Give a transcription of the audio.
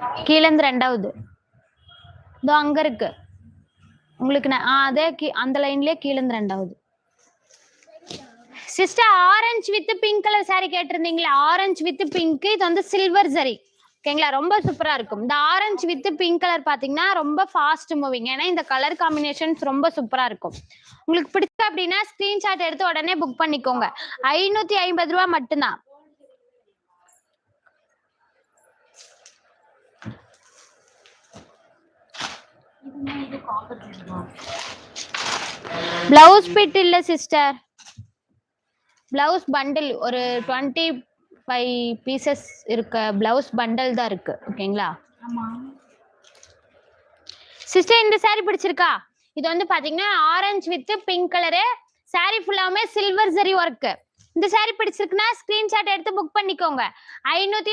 கீழேந்து ரெண்டாவது. இதோ அங்க இருக்கு உங்களுக்கு நான் அதே கீ- அந்த லைன்லயே கீழேந்து ரெண்டாவது. Sister orange with pink colour sari கேட்டிருந்தீங்களா orange with pink இது வந்து சில்வர் சரி ஓகேங்களா ரொம்ப சூப்பரா இருக்கும். இந்த ஆரஞ்சு வித் பிங்க் கலர் பாத்தீங்கன்னா ரொம்ப ஃபாஸ்ட் மூவிங் ஏன்னா இந்த கலர் காம்பினேஷன்ஸ் ரொம்ப சூப்பரா இருக்கும். உங்களுக்கு பிடிச்ச அப்படின்னா ஸ்கிரீன்ஷாட் எடுத்து உடனே புக் பண்ணிக்கோங்க. ஐநூத்தி ஐம்பது ரூபா மட்டும்தான். பிளவுஸ் பிட் இல்ல சிஸ்டர் பிளவுஸ் பண்டில் ஒரு டுவெண்ட்டி ஃபைவ் பீசஸ் இருக்க பிளவுஸ் பண்டல் தான் இருக்கு ஓகேங்களா சிஸ்டர் இந்த saree பிடிச்சிருக்கா? இது வந்து பாத்தீங்கன்னா orange with pink colour saree ஃபுல்லாமே சில்வர் ஜரி ஒர்க் இந்த saree பிடிச்சிருக்குன்னா ஸ்கிரீன்ஷாட் எடுத்து புக் பண்ணிக்கோங்க. ஐநூத்தி